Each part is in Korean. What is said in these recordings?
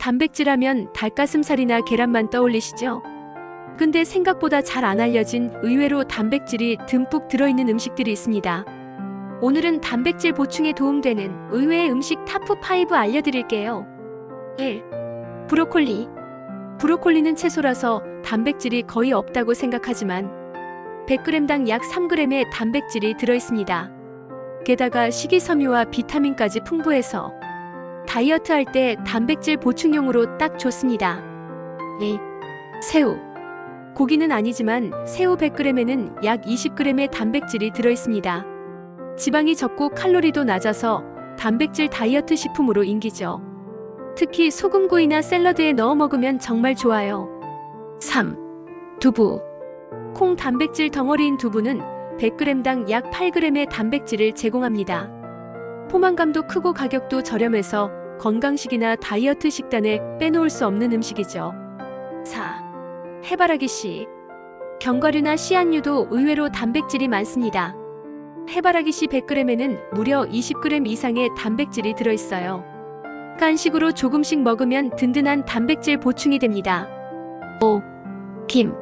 단백질하면 닭가슴살이나 계란만 떠올리시죠? 근데 생각보다 잘 안 알려진 의외로 단백질이 듬뿍 들어있는 음식들이 있습니다. 오늘은 단백질 보충에 도움되는 의외의 음식 타프5 알려드릴게요. 1. 브로콜리. 브로콜리는 채소라서 단백질이 거의 없다고 생각하지만 100g당 약 3g의 단백질이 들어있습니다. 게다가 식이섬유와 비타민까지 풍부해서 다이어트 할 때 단백질 보충용으로 딱 좋습니다. 2. 새우. 고기는 아니지만 새우 100g에는 약 20g의 단백질이 들어있습니다. 지방이 적고 칼로리도 낮아서 단백질 다이어트 식품으로 인기죠. 특히 소금구이나 샐러드에 넣어 먹으면 정말 좋아요. 3. 두부. 콩 단백질 덩어리인 두부는 100g당 약 8g의 단백질을 제공합니다. 포만감도 크고 가격도 저렴해서 건강식이나 다이어트 식단에 빼놓을 수 없는 음식이죠. 4. 해바라기 씨. 견과류나 씨앗류도 의외로 단백질이 많습니다. 해바라기 씨 100g에는 무려 20g 이상의 단백질이 들어있어요. 간식으로 조금씩 먹으면 든든한 단백질 보충이 됩니다. 5. 김.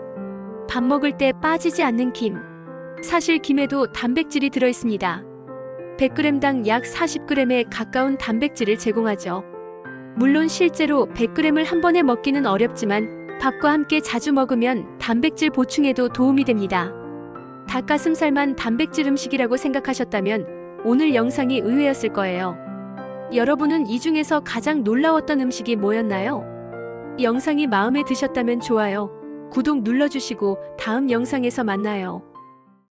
밥 먹을 때 빠지지 않는 김. 사실 김에도 단백질이 들어있습니다. 100g당 약 40g에 가까운 단백질을 제공하죠. 물론 실제로 100g을 한 번에 먹기는 어렵지만 밥과 함께 자주 먹으면 단백질 보충에도 도움이 됩니다. 닭가슴살만 단백질 음식이라고 생각하셨다면 오늘 영상이 의외였을 거예요. 여러분은 이 중에서 가장 놀라웠던 음식이 뭐였나요? 영상이 마음에 드셨다면 좋아요, 구독 눌러주시고 다음 영상에서 만나요.